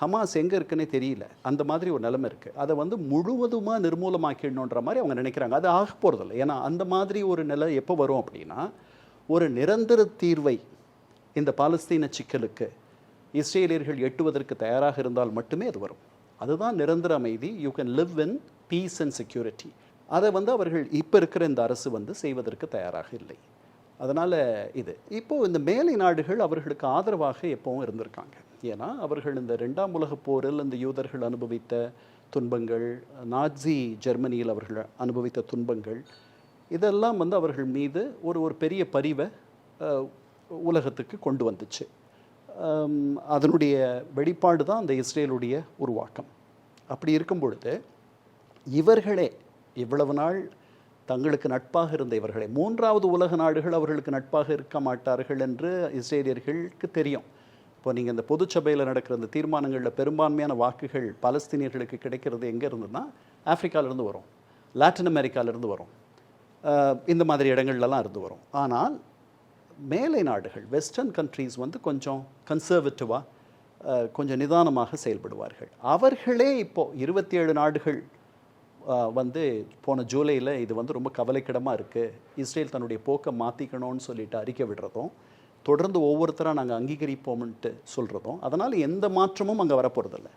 Hamas எங்கே இருக்குன்னே தெரியல. அந்த மாதிரி ஒரு நிலைமை இருக்குது அதை வந்து முழுவதுமாக நிர்மூலமாக்கிடணுன்ற மாதிரி அவங்க நினைக்கிறாங்க. அது ஆக போகிறதில்ல ஏன்னா அந்த மாதிரி ஒரு நிலை எப்போ வரும் அப்படின்னா ஒரு நிரந்தர தீர்வை இந்த பாலஸ்தீன சிக்கலுக்கு இஸ்ரேலியர்கள் எட்டுவதற்கு தயாராக இருந்தால் மட்டுமே அது வரும். அதுதான் நிரந்தர அமைதி. You can live in peace and security அதை வந்து அவர்கள் இப்போ இருக்கிற இந்த அரசு வந்து செய்வதற்கு தயாராக இல்லை. அதனால் இது. இப்போது இந்த மேலை நாடுகள் அவர்களுக்கு ஆதரவாக எப்பவும் இருந்திருக்காங்க. ஏன்னா அவர்கள் இந்த ரெண்டாம் உலகப் போரில் இந்த யூதர்கள் அனுபவித்த துன்பங்கள் நாட்சி ஜெர்மனியில் அவர்கள் அனுபவித்த துன்பங்கள் இதெல்லாம் வந்து அவர்கள் மீது ஒரு ஒரு பெரிய பரிவை உலகத்துக்கு கொண்டு வந்துச்சு. அதனுடைய வெளிப்பாடு தான் அந்த இஸ்ரேலுடைய உருவாக்கம். அப்படி இருக்கும் பொழுது இவர்களே இவ்வளவு நாள் தங்களுக்கு நட்பாக இருந்த இவர்களே மூன்றாவது உலக நாடுகள் அவர்களுக்கு நட்பாக இருக்க மாட்டார்கள் என்று இஸ்ரேலியர்களுக்கு தெரியும். இப்போ நீங்கள் இந்த பொதுச்சபையில் நடக்கிற இந்த தீர்மானங்களில் பெரும்பான்மையான வாக்குகள் பாலஸ்தீனியர்களுக்கு கிடைக்கிறது எங்கே இருந்ததுன்னா ஆப்பிரிக்காவிலேருந்து வரும். லாட்டின் அமெரிக்காவிலேருந்து வரும். இந்த மாதிரி இடங்கள்லலாம் இருந்து வரும். ஆனால் மேலை நாடுகள் வெஸ்டர்ன் கண்ட்ரீஸ் வந்து கொஞ்சம் கன்சர்வேட்டிவாக கொஞ்சம் நிதானமாக செயல்படுவார்கள். அவர்களே இப்போது இருபத்தி ஏழு நாடுகள் வந்து போன ஜூலையில் இது வந்து ரொம்ப கவலைக்கிடமாக இருக்குது இஸ்ரேல் தன்னுடைய போக்கை மாற்றிக்கணும்னு சொல்லிட்டு அறிக்கை விடுறதும் தொடர்ந்து ஒவ்வொருத்தராக நாங்கள் அங்கீகரிப்போம்ன்ட்டு சொல்கிறதும் அதனால் எந்த மாற்றமும் அங்கே வரப்போகிறதில்ல